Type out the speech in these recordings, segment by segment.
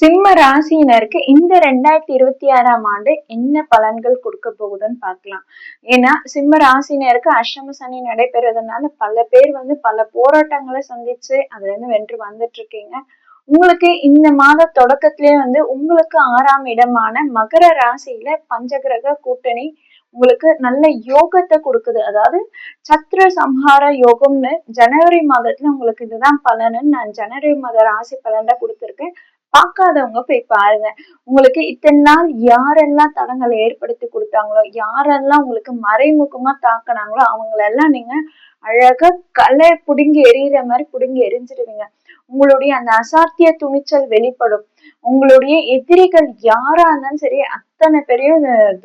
சிம்ம ராசியினருக்கு இந்த ரெண்டாயிரத்தி இருபத்தி ஆறாம் ஆண்டு என்ன பலன்கள் கொடுக்க போகுதுன்னு பார்க்கலாம். ஏன்னா சிம்ம ராசினருக்கு அஷ்டம சனி நடைபெறதுனால பல பேர் வந்து பல போராட்டங்களை சந்திச்சு அதுல இருந்து வென்று வந்துட்டு இருக்கீங்க உங்களுக்கு இந்த மாத தொடக்கத்திலே வந்து உங்களுக்கு ஆறாம் இடமான மகர ராசியில பஞ்சகிரக கூட்டணி உங்களுக்கு நல்ல யோகத்தை கொடுக்குது. அதாவது சத்ர சம்ஹார யோகம்னு ஜனவரி மாதத்துல உங்களுக்கு இதுதான் பலனுன்னு நான் ஜனவரி மாத ராசி பலன் தான் கொடுத்துருக்கேன். பார்க்காதவங்க போய் பாருங்க. உங்களுக்கு இத்தனை நாள் யாரெல்லாம் தடங்களை ஏற்படுத்தி கொடுத்தாங்களோ யாரெல்லாம் உங்களுக்கு மறைமுகமா தாக்கினாங்களோ அவங்களெல்லாம் நீங்க அழகா கலை புடுங்கி எரியற மாதிரி புடுங்கி எரிஞ்சிடுவீங்க உங்களுடைய அந்த அசாத்திய துணிச்சல் வெளிப்படும். உங்களுடைய எதிரிகள் யாரா இருந்தாலும் சரி அத்தனை பெரிய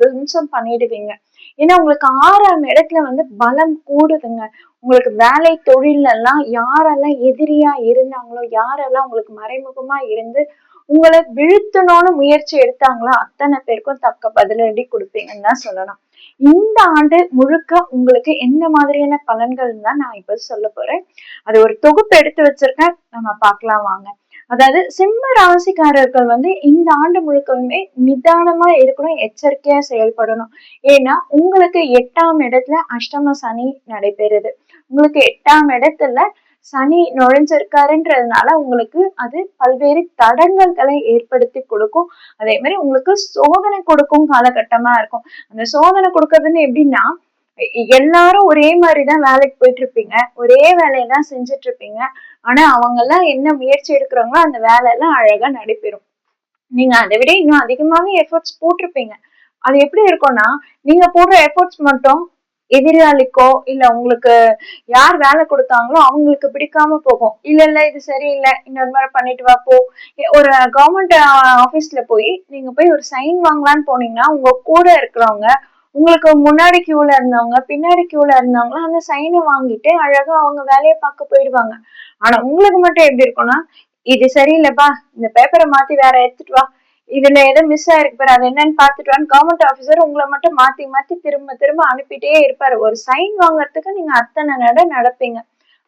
துவம்சம் பண்ணிடுவீங்க. ஏன்னா உங்களுக்கு ஆறாம் இடத்துல வந்து பலம் கூடுதுங்க. உங்களுக்கு வேலை தொழிலெல்லாம் யாரெல்லாம் எதிரியா இருந்தாங்களோ யாரெல்லாம் உங்களுக்கு மறைமுகமா இருந்து உங்களை வீழ்த்தணும்னு முயற்சி எடுத்தாங்களோ அத்தனை பேருக்கும் தக்க பதிலடி கொடுப்பீங்கன்னு தான் சொல்லலாம் இந்த ஆண்டு முழுக்க உங்களுக்கு என்ன மாதிரியான பலன்கள் தான் நான் இப்ப சொல்ல போறேன். அது ஒரு தொகுப்பு எடுத்து வச்சிருக்கேன். நம்ம பார்க்கலாம் வாங்க. அதாவது சிம்ம ராசிக்காரர்கள் வந்து இந்த ஆண்டு முழுக்கவுமே நிதானமா இருக்கணும் எச்சரிக்கையா செயல்படணும். ஏன்னா உங்களுக்கு எட்டாம் இடத்துல அஷ்டம சனி நடைபெறுது. உங்களுக்கு எட்டாம் இடத்துல சனி நுழைஞ்சிருக்காருன்றதுனால உங்களுக்கு அது பல்வேறு தடங்கல்களை ஏற்படுத்தி கொடுக்கும். அதே மாதிரி உங்களுக்கு சோதனை கொடுக்கும் காலகட்டமா இருக்கும். அந்த சோதனை கொடுக்கறதுன்னு எப்படின்னா எல்லாரும் ஒரே மாதிரிதான் வேலைக்கு போயிட்டு இருப்பீங்க ஒரே வேலையதான் செஞ்சுட்டு இருப்பீங்க ஆனா அவங்க எல்லாம் என்ன முயற்சி எடுக்கிறாங்களோ அந்த வேலை எல்லாம் அழகா நடைபெறும். நீங்க அதை விட இன்னும் அதிகமாவே எஃபர்ட்ஸ் போட்டிருப்பீங்க. அது எப்படி இருக்கும்னா நீங்க போடுற எஃபர்ட்ஸ் மட்டும் எதிராளிக்கோ இல்ல உங்களுக்கு யார் வேலை கொடுத்தாங்களோ அவங்களுக்கு பிடிக்காம போகும். இல்ல இல்ல இது சரியில்லை இன்னொரு மாதிரி பண்ணிட்டு வா போ. ஒரு கவர்மெண்ட் ஆபீஸ்ல போய் நீங்க போய் ஒரு சைன் வாங்கலான்னு போனீங்கன்னா உங்க கூட இருக்கிறவங்க உங்களுக்கு முன்னாடி கியூல இருந்தவங்க பின்னாடி கியூல இருந்தவங்க அந்த சைனை வாங்கிட்டு அழகா அவங்க வேலையை பார்க்க போயிடுவாங்க. ஆனா உங்களுக்கு மட்டும் எப்படி இருக்கும்னா இது சரியில்லைப்பா இந்த பேப்பரை மாத்தி வேற எடுத்துட்டு வா. இதுல ஏதோ மிஸ் ஆயிருக்கு பாரு. அது என்னன்னு பாத்துட்டு கவர்மெண்ட் ஆபீசர் உங்களை மட்டும் மாத்தி மாத்தி திரும்ப திரும்ப அனுப்பிட்டே இருப்பாரு. ஒரு சைன் வாங்குறதுக்கு நீங்க அத்தனை நட நடப்பீங்க.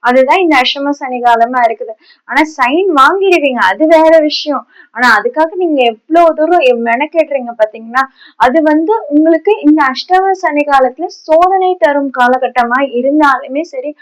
அதுதான் இந்த அஷ்டம சனிகாலமா இருக்குது. ஆனா சைன் வாங்கிடுவீங்க. அது வேற விஷயம். ஆனா அதுக்காக நீங்க எவ்வளவு தூரம் மெனக்கெடுறீங்க பாத்தீங்கன்னா அது வந்து உங்களுக்கு இந்த அஷ்டம சனி காலத்துல சோதனை தரும் காலகட்டமா இருந்தாலுமே சரி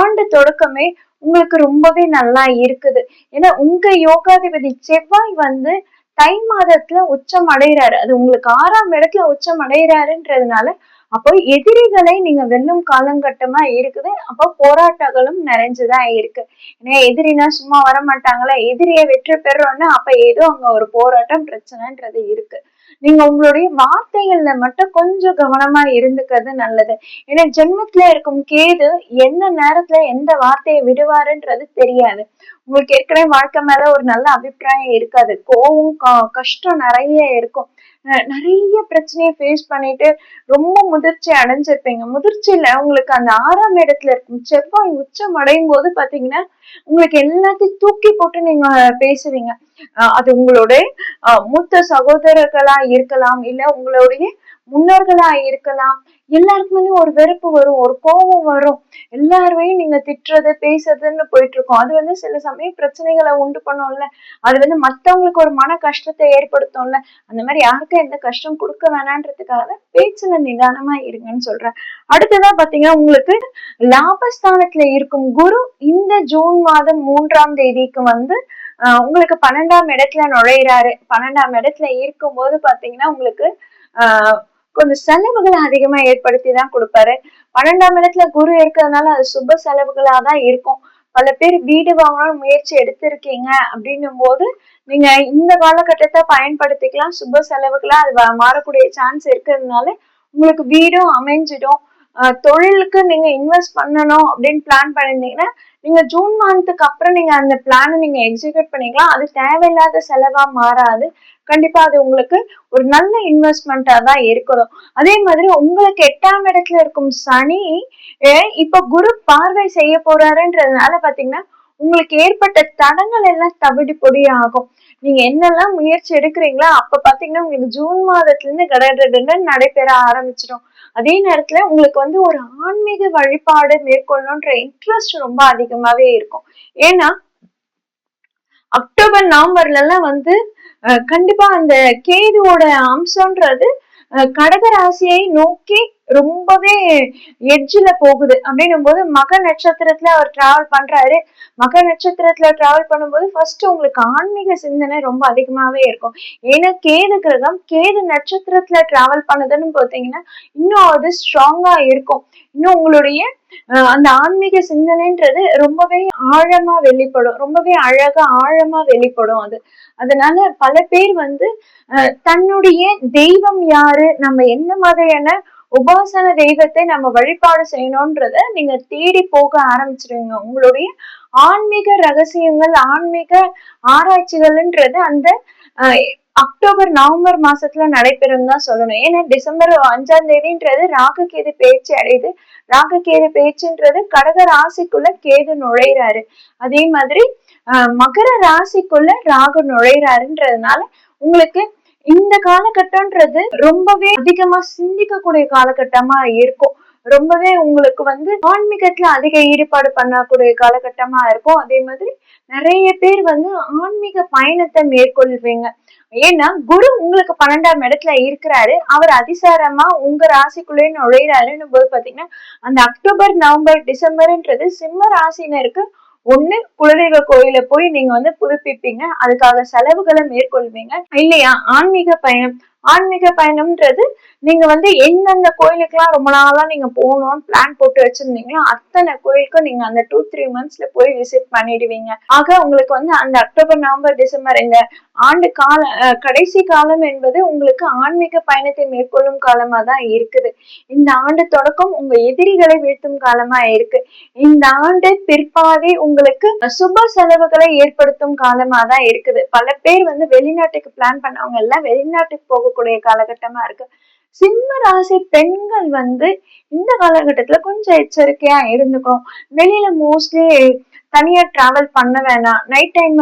ஆண்டு தொடக்கமே உங்களுக்கு ரொம்பவே நல்லா இருக்குது. ஏன்னா உங்க யோகாதிபதி செவ்வாய் வந்து தை மாதத்துல உச்சம் அடைகிறாரு அது உங்களுக்கு ஆறாம் இடத்துல உச்சம் அடைகிறாருன்றதுனால அப்போ எதிரிகளை நீங்க வெல்லும் காலங்கட்டமா இருக்குது. அப்போ போராட்டங்களும் நிறைஞ்சுதான் இருக்கு. ஏன்னா எதிரினா சும்மா வர மாட்டாங்களா எதிரியை வெற்றி பெறோம்னா அப்ப ஏதோ அங்க ஒரு போராட்டம் பிரச்சனைன்றது இருக்கு. நீங்க உங்களுடைய வார்த்தைகள்ல மட்டும் கொஞ்சம் கவனமா இருந்துக்கிறது நல்லது. ஏன்னா ஜென்மத்துல இருக்கும் கேது எந்த நேரத்துல எந்த வார்த்தையை விடுவாருன்றது தெரியாது. உங்களுக்கு ஏற்கனவே வாழ்க்கை மேல ஒரு நல்ல அபிப்பிராயம் இருக்காது. கோவம் கஷ்டம் நிறைய இருக்கும். நிறைய பிரச்சனையை ஃபேஸ் பண்ணிட்டு ரொம்ப முதிர்ச்சி அடைஞ்சிருப்பீங்க. முதிர்ச்சியில உங்களுக்கு அந்த ஆறாம் இடத்துல இருக்கும். செவ்வாய் உச்சம் அடையும் போது பாத்தீங்கன்னா உங்களுக்கு எல்லாத்தையும் தூக்கி போட்டு நீங்க பேசுவீங்க. அது உங்களுடைய மூத்த சகோதரர்களா இருக்கலாம் இல்ல உங்களுடைய முன்னோர்களா இருக்கலாம். எல்லாருக்குமே ஒரு வெறுப்பு வரும் ஒரு கோபம் வரும். எல்லாருமே நீங்க திட்டுறது பேசுறதுன்னு போயிட்டு இருக்கோம் அது வந்து சில சமயம் பிரச்சனைகளை உண்டு பண்ணும்ல. அது வந்து மத்தவங்களுக்கு ஒரு மன கஷ்டத்தை ஏற்படுத்தும்ல. அந்த மாதிரி யாருக்கும் எந்த கஷ்டம் கொடுக்க வேணான்றதுக்காக பேச்சுல நிதானமா இருங்கன்னு சொல்றேன். அடுத்ததா பாத்தீங்கன்னா உங்களுக்கு லாபஸ்தானத்துல இருக்கும் குரு இந்த ஜூன் மாதம் மூன்றாம் தேதிக்கு வந்து உங்களுக்கு பன்னெண்டாம் இடத்துல நுழையிறாரு. பன்னெண்டாம் இடத்துல இருக்கும் போது பாத்தீங்கன்னா உங்களுக்கு ஆஹ் கொஞ்சம் செலவுகளை அதிகமா ஏற்படுத்தி தான் கொடுப்பாரு. பன்னெண்டாம் இடத்துல குரு இருக்கிறதுனால அது சுப செலவுகளா தான் இருக்கும். பல பேர் வீடு வாங்கணும்னு முயற்சி எடுத்திருக்கீங்க அப்படின்னும் போது நீங்க இந்த காலகட்டத்தை பயன்படுத்திக்கலாம். சுப செலவுகளா அது மாறக்கூடிய சான்ஸ் இருக்கிறதுனால உங்களுக்கு வீடும் அமைஞ்சிடும். தொழிலுக்கு நீங்க இன்வெஸ்ட் பண்ணணும் அப்படின்னு பிளான் பண்ணிருந்தீங்கன்னா நீங்க ஜூன் மந்த்துக்கு அப்புறம் நீங்க அந்த பிளானை நீங்க எக்ஸிக்யூட் பண்ணிக்கலாம். அது தேவையில்லாத செலவா மாறாது. கண்டிப்பா அது உங்களுக்கு ஒரு நல்ல இன்வெஸ்ட்மெண்டா தான் இருக்கணும் அதே மாதிரி உங்களுக்கு எட்டாம் இடத்துல இருக்கும் சனி இப்ப குரு பார்வை செய்ய போறாருன்றதுனால பாத்தீங்கன்னா உங்களுக்கு ஏற்பட்ட தடங்கள் எல்லாம் தவிடு பொடி ஆகும். நீங்க என்னெல்லாம் முயற்சி எடுக்கிறீங்களோ அப்ப பாத்தீங்கன்னா உங்களுக்கு ஜூன் மாதத்துல இருந்து கடற்கடன் நடைபெற ஆரம்பிச்சிடும். அதே நேரத்துல உங்களுக்கு வந்து ஒரு ஆன்மீக வழிபாடு மேற்கொள்ளணுன்ற இன்ட்ரெஸ்ட் ரொம்ப அதிகமாவே இருக்கும். ஏன்னா அக்டோபர் நவம்பர்ல எல்லாம் வந்து கண்டிப்பா அந்த கேதுவோட அம்சம்ன்றது கடக ராசியை நோக்கி ரொம்பவே எட்ஜில் போகுது. அப்படின்னும் போது மக நட்சத்திரத்துல அவர் டிராவல் பண்றாரு. மக நட்சத்திரத்துல டிராவல் பண்ணும்போது ஃபர்ஸ்ட் உங்களுக்கு ஆன்மீக சிந்தனை ரொம்ப அதிகமாவே இருக்கும். ஏன்னா கேது கிரகம் கேது நட்சத்திரத்துல டிராவல் பண்ணுதுன்னு பார்த்தீங்கன்னா இன்னும் அது ஸ்ட்ராங்கா இருக்கும். இன்னும் உங்களுடைய அந்த ஆன்மீக சிந்தனைன்றது ரொம்பவே ஆழமா வெளிப்படும். ரொம்பவே அழகா ஆழமா வெளிப்படும் அது. அதனால பல பேர் வந்து தன்னுடைய தெய்வம் யாரு? நம்ம என்ன மாதிரியான உபாசன தெய்வத்தை நம்ம வழிபாடு செய்யணும்ன்றத நீங்க தேடி போக ஆரம்பிச்சிருவீங்க. உங்களுடைய ஆன்மீக ரகசியங்கள் ஆன்மீக ஆராய்ச்சிகள்ன்றது அந்த அக்டோபர் நவம்பர் மாசத்துல நடைபெறும் தான் சொல்லணும். ஏன்னா டிசம்பர் அஞ்சாம் தேதின்றது ராகு கேது பேச்சு அடையுது. ராகு கேது பேச்சுன்றது கடக ராசிக்குள்ள கேது நுழையிறாரு. அதே மாதிரி மகர ராசிக்குள்ள ராகு நுழையிறாருன்றதுனால உங்களுக்கு இந்த காலகட்டம்ன்றது ரொம்பவே அதிகமா சிந்திக்கக்கூடிய காலகட்டமா இருக்கும். ரொம்பவே உங்களுக்கு வந்து ஆன்மீகத்துல அதிக ஈடுபாடு பண்ணக்கூடிய காலகட்டமா இருக்கும். அதே மாதிரி நிறைய பேர் வந்து ஆன்மீக பயணத்தை மேற்கொள்வீங்க. ஏன்னா குரு உங்களுக்கு பன்னெண்டாம் இடத்துல இருக்கிறாரு. அவர் அதிசாரமா உங்க ராசிக்குள்ளே நுழையிறாருன்னு போது பாத்தீங்கன்னா அந்த அக்டோபர் நவம்பர் டிசம்பர்ன்றது சிம்ம ராசினருக்கு ஒண்ணு குலதெய்வ கோயில போய் நீங்க வந்து புதுப்பிப்பீங்க. அதுக்காக செலவுகளை மேற்கொள்வீங்க. இல்லையா? ஆன்மீக பயணம். ஆன்மீக பயணம்ன்றது நீங்க வந்து எந்தெந்த கோயிலுக்கெல்லாம் ரொம்ப நாளா நீங்க போகணும்னு பிளான் போட்டு வச்சிருந்தீங்களோ அத்தனை கோயிலுக்கும் நீங்க அந்த டூ த்ரீ மந்த்ஸ்ல போய் விசிட் பண்ணிடுவீங்க. ஆக உங்களுக்கு வந்து அந்த அக்டோபர் நவம்பர் டிசம்பர் இந்த ஆண்டு கால கடைசி காலம் என்பது உங்களுக்கு ஆன்மீக பயணத்தை மேற்கொள்ளும் காலமா தான் இருக்குது. இந்த ஆண்டு தொடக்கம் உங்க எதிரிகளை வீழ்த்தும் காலமா இருக்கு. இந்த ஆண்டு பிற்பாதி உங்களுக்கு சுப செலவுகளை ஏற்படுத்தும் காலமா தான் இருக்குது. பல பேர் வந்து வெளிநாட்டுக்கு பிளான் பண்ணவங்க எல்லாம் வெளிநாட்டுக்கு போகக்கூடிய காலகட்டமா இருக்கு. சிம்ம ராசி பெண்கள் வந்து இந்த காலகட்டத்துல கொஞ்சம் எச்சரிக்கையா இருந்துக்கணும். வெளியில மோஸ்ட்லி தனியா டிராவல் பண்ண வேணாம். நைட் டைம்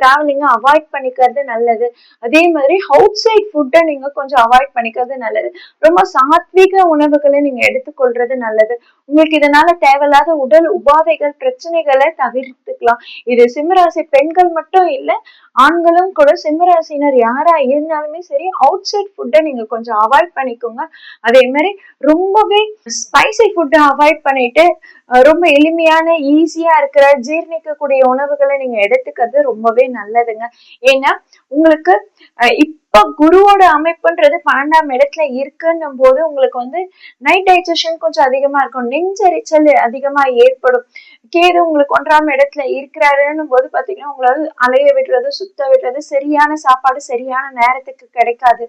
டிராவலிங்க அவாய்ட் பண்ணிக்கிறது நல்லது. அதே மாதிரி அவுட் சைட் ஃபுட்டை நீங்க கொஞ்சம் அவாய்ட் பண்ணிக்கிறது நல்லது. ரொம்ப சாத்விக உணவுகளை நீங்க எடுத்துக்கொள்றது நல்லது. உங்களுக்கு இதனால தேவையில்லாத உடல் உபாதைகள் பிரச்சனைகளை தவிர்த்துக்கலாம். இது சிம்மராசி பெண்கள் மட்டும் இல்ல ஆண்களும் கூட சிம்மராசினர் யாரா இருந்தாலுமே சரி அவுட் சைட் ஃபுட்டை நீங்க கொஞ்சம் அவாய்ட் பண்ணிக்கோங்க. அதே மாதிரி ரொம்பவே ஸ்பைசி ஃபுட்டை அவாய்ட் பண்ணிட்டு ரொம்ப எளிமையான ஈஸியா இருக்கிற ஜி ஜீர்ணிக்கக்கூடிய உணவுகளை நீங்க எடுத்துக்கிறது ரொம்பவே நல்லதுங்க. ஏன்னா உங்களுக்கு இப்ப குருவோட அமைப்புன்றது பன்னெண்டாம் இடத்துல இருக்குன்னும் போது உங்களுக்கு வந்து நைட் டைஜஷன் கொஞ்சம் அதிகமா இருக்கும். நெஞ்சரிச்சல் அதிகமா ஏற்படும். கேது உங்களுக்கு ஒன்றாம் இடத்துல இருக்கிறாருன்னும் போது பாத்தீங்கன்னா உங்களால் அலைய விடுறது சுத்த விடுறது சரியான சாப்பாடு சரியான நேரத்துக்கு கிடைக்காது.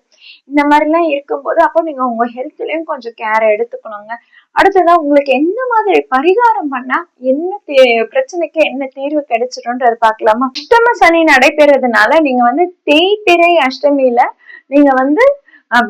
இந்த மாதிரி எல்லாம் இருக்கும்போது அப்போ நீங்க உங்க ஹெல்த்லயும் கொஞ்சம் கேர் எடுத்துக்கணுங்க. அடுத்ததா உங்களுக்கு என்ன மாதிரி பரிகாரம் பண்ணா என்ன பிரச்சனைக்கு என்ன தீர்வு கிடைச்சிடும்ன்றது பார்க்கலாமா? அஷ்டம சனி நடைபெறதுனால நீங்க வந்து தேய்பிறை அஷ்டமியில நீங்க வந்து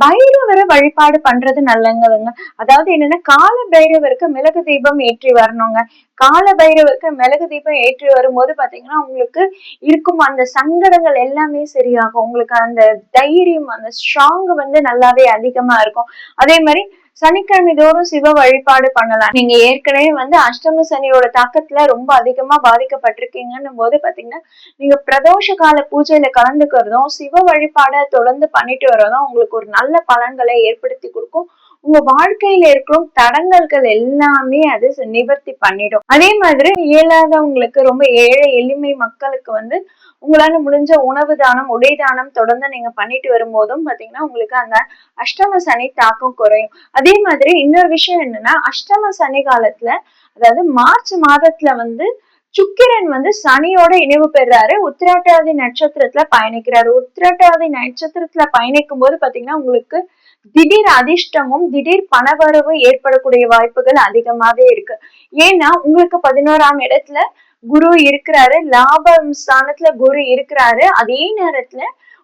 பைரவரை வழிபாடு பண்றது நல்லதுங்க. அதாவது என்னன்னா கால பைரவருக்கு மிளகு தீபம் ஏற்றி வரணுங்க. கால பைரவருக்கு மிளகு தீபம் ஏற்றி வரும்போது பாத்தீங்கன்னா உங்களுக்கு இருக்கும் அந்த சங்கடங்கள் எல்லாமே சரியாகும். உங்களுக்கு அந்த தைரியம் அந்த ஸ்ட்ராங் வந்து நல்லாவே அதிகமா இருக்கும். அதே மாதிரி சனிக்கிழமை தோறும் சிவ வழிபாடு பண்ணலாம். நீங்க ஏற்கனவே வந்து அஷ்டம சனியோட தாக்கத்துல ரொம்ப அதிகமா பாதிக்கப்பட்டிருக்கீங்கன்னும் போது பாத்தீங்கன்னா நீங்க பிரதோஷ கால பூஜையில கலந்துக்கிறதும் சிவ வழிபாடை தொடர்ந்து பண்ணிட்டு வர்றதும் உங்களுக்கு ஒரு நல்ல பலன்களை ஏற்படுத்தி கொடுக்கும். உங்க வாழ்க்கையில இருக்கிற தடங்கல்கள் எல்லாமே அது நிவர்த்தி பண்ணிடும். அதே மாதிரி இயலாதவங்களுக்கு ரொம்ப ஏழை எளிமை மக்களுக்கு வந்து உங்களால முடிஞ்ச உணவு தானம் உடை தானம் தொடர்ந்து நீங்க பண்ணிட்டு வரும்போதும் பாத்தீங்கன்னா உங்களுக்கு அந்த அஷ்டம சனி தாக்கம் குறையும். அதே மாதிரி இன்னொரு விஷயம் என்னன்னா அஷ்டம சனி காலத்துல அதாவது மார்ச் மாதத்துல வந்து சுக்கிரன் வந்து சனியோட இணைவு பெறாரு. உத்திராட்டாதி நட்சத்திரத்துல பயணிக்கிறாரு. உத்திராட்டாதி நட்சத்திரத்துல பயணிக்கும் போது பாத்தீங்கன்னா உங்களுக்கு திடீர் அதிர்ஷ்டமும் திடீர் பணவரவு ஏற்படக்கூடிய வாய்ப்புகள் அதிகமாவே இருக்கு. ஏன்னா உங்களுக்கு பதினோராம் இடத்துல குரு இருக்கிறாரு லாபம் ஸ்தானத்துல குரு இருக்கிறாரு. அதே நேரத்துல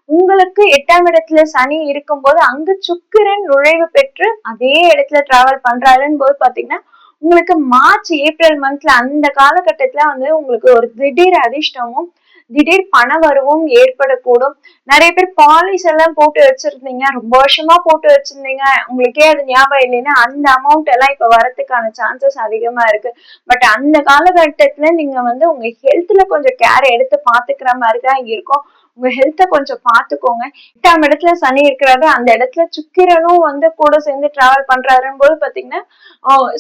உங்களுக்கு எட்டாம் இடத்துல சனி இருக்கும்போது அங்க சுக்கிரன் நுழைவு பெற்று அதே இடத்துல டிராவல் பண்றாருன்னு போது பாத்தீங்கன்னா உங்களுக்கு மார்ச் ஏப்ரல் மந்த்ல அந்த காலகட்டத்துல வந்து உங்களுக்கு ஒரு திடீர் அதிர்ஷ்டமும் திடீர் பண வரவும் ஏற்படக்கூடும். நிறைய பேர் பாலிஸ் எல்லாம் போட்டு வச்சிருந்தீங்க. ரொம்ப வருஷமா போட்டு வச்சிருந்தீங்க. உங்களுக்கே அது ஞாபகம் இல்லைன்னா அந்த அமௌண்ட் எல்லாம் இப்ப வரதுக்கான சான்சஸ் அதிகமா இருக்கு. பட் அந்த காலகட்டத்துல நீங்க வந்து உங்க ஹெல்த்ல கொஞ்சம் கேர் எடுத்து பாத்துக்கிற மாதிரிதான் இருக்கும். உங்க ஹெல்த்தை கொஞ்சம் பாத்துக்கோங்க. எட்டாம் இடத்துல சனி இருக்கிறாரு. அந்த இடத்துல சுக்கிரனும் வந்து கூட சேர்ந்து டிராவல் பண்றாருன்னு போது பாத்தீங்கன்னா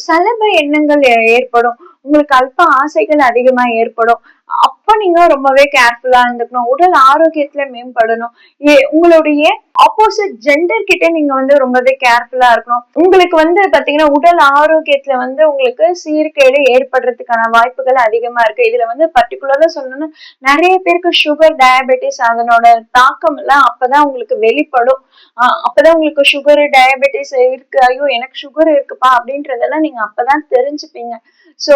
சலப எண்ணங்கள் ஏற்படும். உங்களுக்கு அல்ப ஆசைகள் அதிகமா ஏற்படும். அப்ப நீங்க ரொம்பவே கேர்ஃபுல்லா இருந்துக்கணும். உடல் ஆரோக்கியத்துல மேம்படணும். உங்களுடைய ஆப்போசிட் ஜெண்டர் கிட்ட நீங்க வந்து ரொம்பவே கேர்ஃபுல்லா இருக்கணும். உங்களுக்கு வந்து பாத்தீங்கன்னா உடல் ஆரோக்கியத்துல வந்து உங்களுக்கு சீர்கேடு ஏற்படுறதுக்கான வாய்ப்புகள் அதிகமா இருக்கு. இதுல வந்து பர்டிகுலரா சொல்லணும்னா நிறைய பேருக்கு சுகர் டயபெட்டிஸ் அதனோட தாக்கம் எல்லாம் அப்பதான் உங்களுக்கு வெளிப்படும். அப்பதான் உங்களுக்கு சுகர் டயபெட்டிஸ் இருக்கு. ஐயோ எனக்கு சுகர் இருக்குப்பா அப்படின்றதெல்லாம் நீங்க அப்பதான் தெரிஞ்சுப்பீங்க. சோ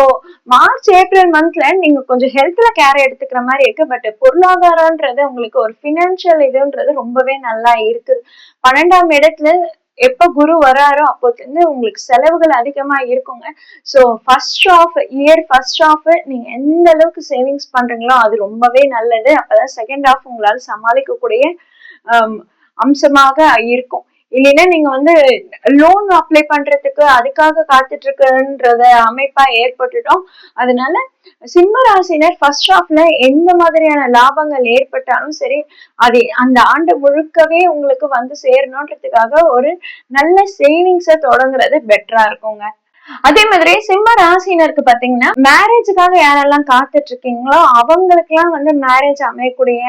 மார்ச் ஏப்ரல் மந்த்ல நீங்க கொஞ்சம் ஹெல்த்ல கேர் எடுத்துக்கிற மாதிரி இருக்கு. பட் பொருளாதாரம்ன்றது உங்களுக்கு ஒரு பினான்சியல் இதுன்றது ரொம்பவே நல்லா இருக்குது பன்னெண்டாம் இடத்துல எப்ப குரு வராரோ அப்போதுலேருந்து உங்களுக்கு செலவுகள் அதிகமா இருக்குங்க. So first half year first half நீங்க எந்த அளவுக்கு சேவிங்ஸ் பண்றீங்களோ அது ரொம்பவே நல்லது. அப்பதான் செகண்ட் ஆஃப் உங்களால் சமாளிக்கக்கூடிய um, அம்சமாக இருக்கும். இல்லைன்னா நீங்க வந்து லோன் அப்ளை பண்றதுக்கு அதுக்காக காத்துட்டு இருக்குன்றத அமைப்பா ஏற்பட்டுட்டோம். அதனால சிம்ம ராசினர் ஃபர்ஸ்ட் ஹாஃப்ல எந்த மாதிரியான லாபங்கள் ஏற்பட்டாலும் சரி அது அந்த ஆண்டு முழுக்கவே உங்களுக்கு வந்து சேரணுன்றதுக்காக ஒரு நல்ல சேவிங்ஸை தொடங்குறது பெட்டரா இருக்குங்க. அதே மாதிரி சிம்ம ராசினருக்கு பாத்தீங்கன்னா மேரேஜுக்காக யாரெல்லாம் காத்துட்டு இருக்கீங்களோ அவங்களுக்கு எல்லாம் வந்து மேரேஜ் அமையக்கூடிய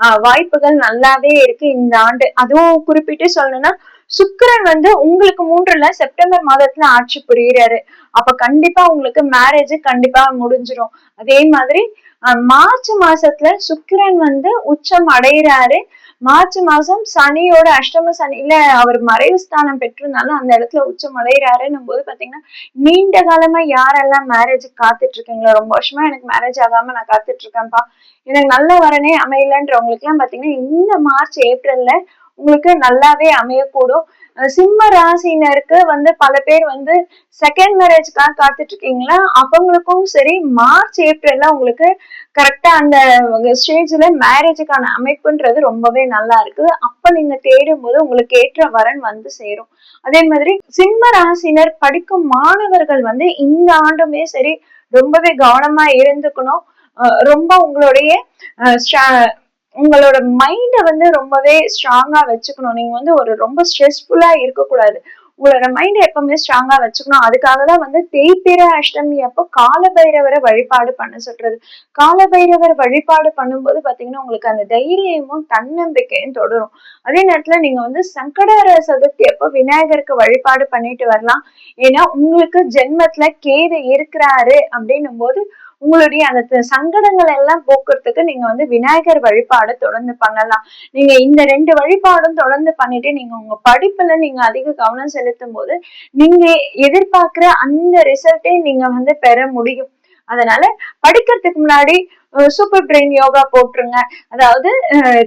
வாய்ப்புகள் நல்லாவே இருக்கு இந்த ஆண்டு. அதுவும் குறிப்பிட்டு சொல்லணும்னா சுக்கரன் வந்து உங்களுக்கு மூன்றுல செப்டம்பர் மாதத்துல ஆட்சி புரியுறாரு. அப்ப கண்டிப்பா உங்களுக்கு மேரேஜ் கண்டிப்பா முடிஞ்சிடும் அதே மாதிரி மார்ச் மாசத்துல சுக்கிரன் வந்து உச்சம் அடைகிறாரு மார்ச் மாசம் சனியோட அஷ்டம சனியில அவர் மறைவு ஸ்தானம் பெற்றிருந்தாலும் அந்த இடத்துல உச்சம் அடைகிறாருன்னும் போது பாத்தீங்கன்னா நீண்ட காலமா யாரெல்லாம் மேரேஜ் காத்துட்டு இருக்கீங்களோ ரொம்ப வருஷமா எனக்கு மேரேஜ் ஆகாம நான் காத்துட்டு இருக்கேன்ப்பா. எனக்கு நல்ல வரனே அமையலன்றவங்களுக்கு எல்லாம் பாத்தீங்கன்னா இந்த மார்ச் ஏப்ரல்ல உங்களுக்கு நல்லாவே அமையக்கூடும். சிம்ம ராசினருக்கு வந்து பல பேர் வந்து செகண்ட் மேரேஜ்க்காக காத்துட்டு இருக்கீங்களா அவங்களுக்கும் சரி மார்ச் ஏப்ரல்ல உங்களுக்கு கரெக்டா அந்த ஸ்டேஜ்ல மேரேஜுக்கான அமைப்புன்றது ரொம்பவே நல்லா இருக்கு. அப்ப நீங்க தேடும் போது உங்களுக்கு ஏற்ற வரன் வந்து சேரும். அதே மாதிரி சிம்ம ராசினர் படிக்கும் மாணவர்கள் வந்து இந்த ஆண்டுமே சரி ரொம்பவே கவனமா இருந்துக்கணும். ரொம்ப உங்களுடைய உங்களோட மைண்டை வந்து ரொம்பவே ஸ்ட்ராங்கா வச்சுக்கணும். நீங்க வந்து ஒரு ரொம்ப ஸ்ட்ரெஸ்ஃபுல்லா இருக்கக்கூடாது. உங்களோட மைண்ட் எப்பவுமே ஸ்ட்ராங்கா வச்சுக்கணும். அதுக்காக தான் வந்து தேய்பிர அஷ்டமி அப்போ காலபைரவரை வழிபாடு பண்ண சொல்றது. காலபைரவர் வழிபாடு பண்ணும்போது பாத்தீங்கன்னா உங்களுக்கு அந்த தைரியமும் தன்னம்பிக்கையும் தொடரும். அதே நேரத்துல நீங்க வந்து சங்கடர சதுர்த்தி அப்போ விநாயகருக்கு வழிபாடு பண்ணிட்டு வரலாம். ஏன்னா உங்களுக்கு ஜென்மத்துல கேது இருக்கிறாரு அப்படின்னும் போது உங்களுடைய அந்த சங்கடங்கள் எல்லாம் போக்குறதுக்கு நீங்க வந்து விநாயகர் வழிபாடு தொடர்ந்து பண்ணலாம். நீங்க இந்த ரெண்டு வழிபாடும் தொடர்ந்து பண்ணிட்டு நீங்க உங்க படிப்புல நீங்க அதிக கவனம் செலுத்தும் போது நீங்க எதிர்பார்க்கிற அந்த ரிசல்ட்டை நீங்க வந்து பெற முடியும். அதனால படிக்கிறதுக்கு முன்னாடி சூப்பர் பிரெயின் யோகா போட்டுருங்க. அதாவது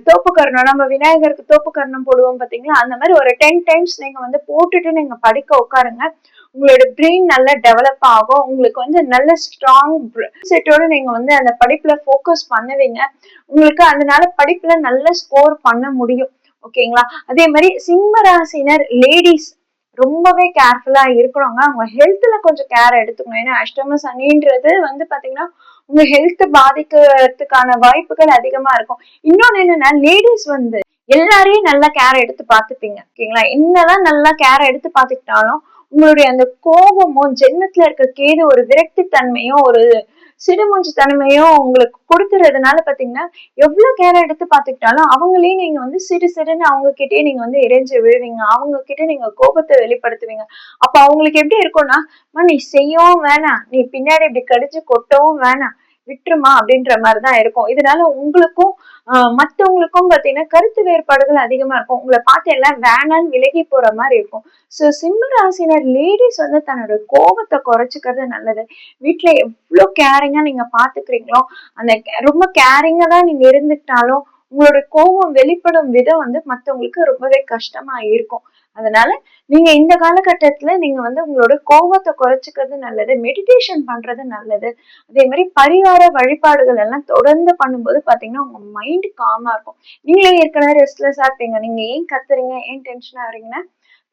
தோப்பு கர்ணம் நம்ம விநாயகருக்கு தோப்பு கர்ணம் போடுவோம் பாத்தீங்களா? அந்த மாதிரி ஒரு டென் டைம்ஸ் நீங்க வந்து போட்டுட்டு நீங்க படிக்க உட்காருங்க. உங்களோட பிரெயின் நல்லா டெவலப் ஆகும். உங்களுக்கு வந்து நல்ல ஸ்ட்ராங் செட்டோட நீங்க வந்து அந்த படிப்புல ஃபோக்கஸ் பண்ணுவீங்க. உங்களுக்கு அதனால படிப்புல நல்ல ஸ்கோர் பண்ண முடியும். ஓகேங்களா? அதே மாதிரி சிம்ம ராசினர் லேடிஸ் ரொம்பவே கேர்ஃபுல்லா இருக்கிறவங்க அவங்க ஹெல்த்ல கொஞ்சம் கேர் எடுத்துக்கணும். ஏன்னா அஷ்டம சனின்றது வந்து பாத்தீங்கன்னா உங்க ஹெல்த் பாதிக்கிறதுக்கான வாய்ப்புகள் அதிகமா இருக்கும். இன்னொன்னு என்னன்னா லேடிஸ் வந்து எல்லாரையும் நல்லா கேர் எடுத்து பாத்துப்பீங்க ஓகேங்களா? என்னதான் நல்லா கேர் எடுத்து பாத்துக்கிட்டாலும் உங்களுடைய அந்த கோபமும் ஜென்மத்துல இருக்க கேது ஒரு விரக்தி தன்மையும் ஒரு சிடுமூஞ்சு தன்மையும் உங்களுக்கு கொடுக்கறதுனால பாத்தீங்கன்னா எவ்வளவு கேர் எடுத்து பாத்துக்கிட்டாலும் அவங்களையும் நீங்க வந்து சிறு சிறுன்னு அவங்க கிட்டே நீங்க வந்து இறைஞ்சு விழுவீங்க. அவங்க கிட்ட நீங்க கோபத்தை வெளிப்படுத்துவீங்க. அப்ப அவங்களுக்கு எப்படி இருக்கும்னா நீ செய்யவும் வேணாம். நீ பின்னாடி இப்படி கடிச்சு கொட்டவும் வேணாம். விட்டுருமா அப்படின்ற மாதிரிதான் இருக்கும். இதனால உங்களுக்கும் மத்தவங்களுக்கும் பாத்தீங்கன்னா கருத்து வேறுபாடுகள் அதிகமா இருக்கும். உங்களை பார்த்து எல்லாம் வேணான்னு விலகி போற மாதிரி இருக்கும். சோ சிம்ம ராசினர் லேடிஸ் வந்து தன்னோட கோபத்தை குறைச்சிக்கிறது நல்லது. வீட்டுல எவ்வளவு கேரிங்கா நீங்க பாத்துக்கிறீங்களோ அந்த ரொம்ப கேரிங்கா தான் நீங்க இருந்துக்கிட்டாலும் உங்களோட கோபம் வெளிப்படும் விதம் வந்து மத்தவங்களுக்கு ரொம்பவே கஷ்டமா இருக்கும். அதனால நீங்க இந்த காலகட்டத்துல நீங்க வந்து உங்களோட கோபத்தை குறைச்சிக்கிறது நல்லது மெடிடேஷன் பண்றது நல்லது. அதே மாதிரி பரிகார வழிபாடுகள் எல்லாம் தொடர்ந்து பண்ணும்போது பாத்தீங்கன்னா உங்க மைண்ட் காமா இருக்கும். நீங்களே ஏற்கனவே ரெஸ்ட்லெஸ்ஸா இருப்பீங்க. நீங்க ஏன் கத்துறீங்க? ஏன் டென்ஷனா வரீங்கன்னா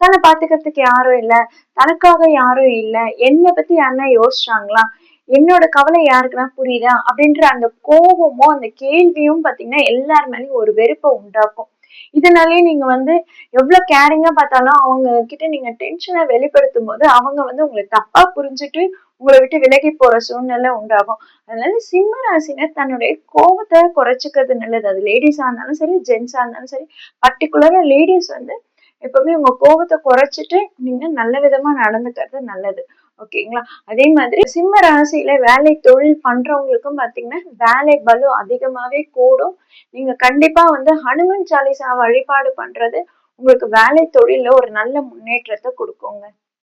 தன்னை பாத்துக்கிறதுக்கு யாரும் இல்லை. தனக்காக யாரும் இல்லை. என்னை பத்தி யாருன்னா யோசிச்சாங்களா? என்னோட கவலை யாருக்குன்னா புரியுதா? அப்படின்ற அந்த கோபமும் அந்த கேள்வியும் பாத்தீங்கன்னா எல்லார் மேலேயும் ஒரு வெறுப்பை உண்டாக்கும். இதனாலயே நீங்க வந்து எவ்வளவு கேரிங்கா பார்த்தாலும் அவங்க கிட்ட நீங்க டென்ஷனை வெளிப்படுத்தும் போது அவங்க வந்து உங்களை தப்பா புரிஞ்சுட்டு உங்களை விட்டு விலகி போற சூழ்நிலை உண்டாகும். அதனால சிம்ம ராசினர் தன்னுடைய கோபத்தை குறைச்சிக்கிறது நல்லது. அது லேடிஸா இருந்தாலும் சரி ஜென்ஸா இருந்தாலும் சரி பர்டிகுலரா லேடிஸ் வந்து எப்பவுமே உங்க கோபத்தை குறைச்சிட்டு நீங்க நல்ல விதமா நடந்துக்கிறது நல்லது. ஓகேங்களா? அதே மாதிரி சிம்ம ராசியில வேலை தொழில் பண்றவங்களுக்கும் பாத்தீங்கன்னா வேலை பலு அதிகமாவே கூடும். நீங்க கண்டிப்பா வந்து ஹனுமன் சாலிசா வழிபாடு பண்றது உங்களுக்கு வேலை தொழில ஒரு நல்ல முன்னேற்றத்தை கொடுக்குங்க.